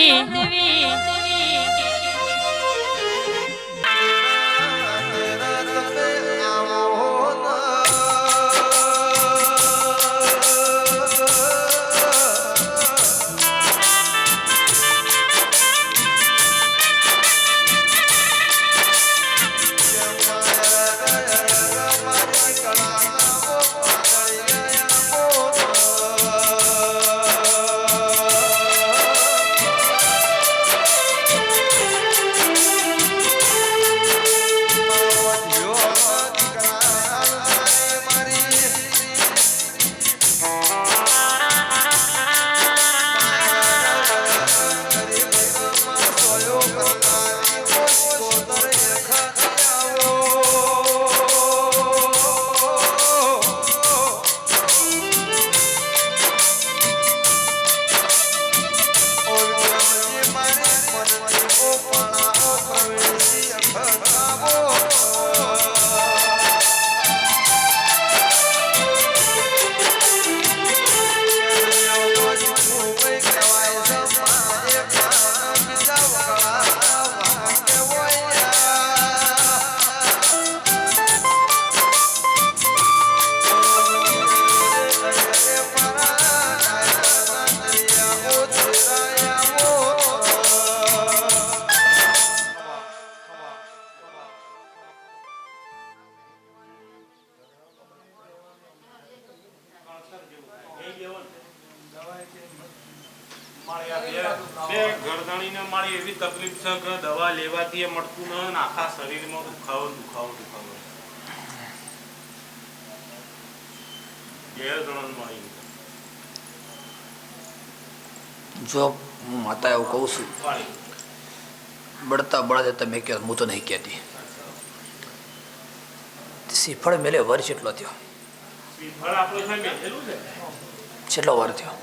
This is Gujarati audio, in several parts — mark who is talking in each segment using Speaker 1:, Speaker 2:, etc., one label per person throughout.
Speaker 1: Ay.
Speaker 2: જો હું માતા એવું કહું છું બળતા બળાતે તમે કહો હું તો નહીં કહેતી. શ્રીફળ મેલે વર્ષ એટલો થયો. છેલ્લો વાર થયો?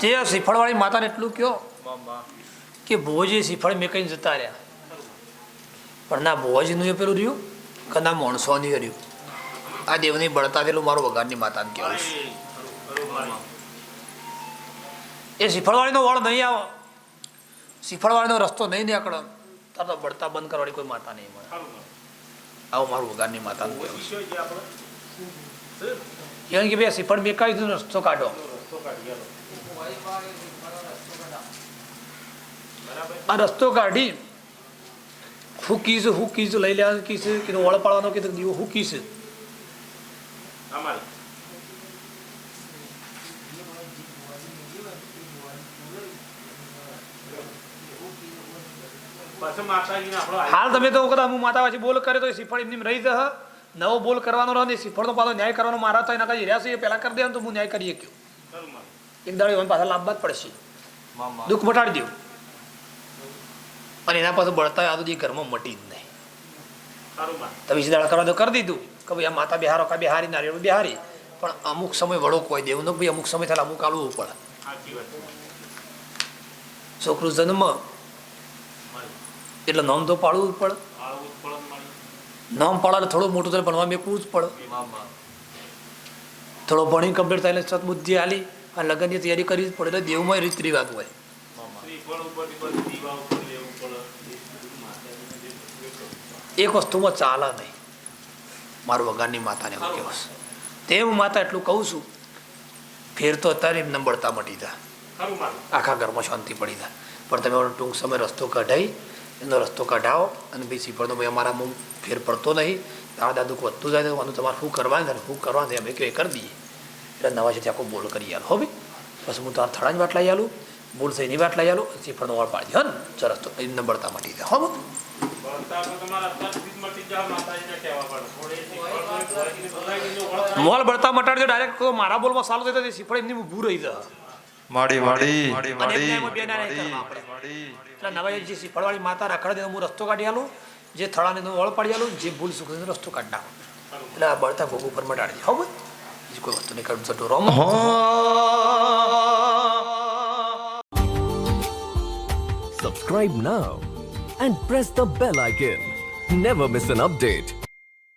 Speaker 2: તે શ્રીફળવાળી માતાને એટલું કહો કે ભુવજી શ્રીફળ મેં કઈ જતા રહ્યા પણ ના ભોજનું એ પેલું રહ્યું કે ના માણસોની રહ્યું આ દેવની બળતા પેલું મારું વગાડની માતાને કહેવું છે. એ શ્રીફળવાળીનો વળ નહીં આવે શ્રીફળવાળીનો રસ્તો નહીં નીકળે તાર તો બળતા બંધ કરવાની કોઈ માતા નહીં મળે. આવું મારું વગાડની માતાનું કહેવું
Speaker 1: છે આપણો. કે
Speaker 2: બેસી પણ કે ભાઈ દીધું રસ્તો કાઢો. આ રસ્તો કાઢી હું કીશ હું કીશ લઈ લેવાનું કીશ કીધું વળ પાડવાનો કીધું દીવો હું કીશ હાલ તમે તો કદાચ હું માતા પછી બોલ કરે તો સિફળ એમની રહી જશે. નવો બોલ કરવાનો રહે શ્રીફળનો પાછો ન્યાય કરવાનો મારા તો એના કઈ રહ્યા છે. એ પહેલાં કરી દે તો હું ન્યાય
Speaker 1: કરીએ કયો
Speaker 2: એક દાડો એમને પાછા જ પડશે. દુઃખ મટાડી દઉં અને એના પાછું બળતા આ સુધી ઘરમાં મટી જ નહીં. તમે સીધા કરવા તો કરી દીધું. કે ભાઈ આ માતા બિહારો કા બિહારી નારિયેળ બિહારી. પણ અમુક સમય વડો કોઈ દેવું ન ભાઈ અમુક સમય થાય અમુક આલવું પડે. છોકરું જન્મ. એટલે નામ તો પાડવું પડે
Speaker 1: આળવું જ પડે ને મારી.
Speaker 2: નામ પાડે થોડું મોટું થાય ભણવા મેકવું જ પડે. થોડો ભણી કમ્પ્લીટ થાય એટલે સદબુદ્ધિ આલી અને લગ્નની તૈયારી કરવી જ પડે એટલે દેવમાં રીત રિવાજ હોય. એક વસ્તુમાં ચાલે નહીં. મારું વગાડની માતાને એવું કહેવું છે તે હું માતા એટલું કહું છું ફેર તો અત્યારે એમને બળતા મટી
Speaker 1: દા
Speaker 2: આખા ઘરમાં શાંતિ પડી દા પણ તમે ટૂંક સમય રસ્તો કઢાઈ એનો રસ્તો કઢાવો અને ભાઈ શ્રીફળનો ભાઈ અમારા મું ફેર પડતો નહીં. દાદા દાદુ વધતું જાય તો તમારે શું કરવાનું? શું કરવાનું? છે અમે કહ્યું એ કરી દઈએ. એટલે નવા છે આખો બોલ કરી આલો, હો ભાઈ. પછી હું તારા થડાની વાટ લઈ આલું બોલ થઈને વાટ લઈ આલું શ્રીફળનો વાળ પાડી દે, હો ને. સરસ, તો એ બળતા મટી જાય, હો મોલ બળતા મટાડજો ડાયરેક્ટ મારા બોલમાં સારું થઈ તો શ્રીફળ એમની ઊભું રહી જાય.
Speaker 3: માડી માડી.
Speaker 2: એટલે માતા રખડે દે હું રસ્તો કાઢી આલું જે થળાને એનો વળ પાડી આલું જે ભૂલ સુખ રસ્તો કાઢી નાખું એટલે આ બળતા ભોગ ઉપર મટાડી હો ભાઈ બીજી કોઈ વસ્તુ નહીં કાઢું જતો રોમ
Speaker 4: Subscribe now and press the bell icon. Never miss an update.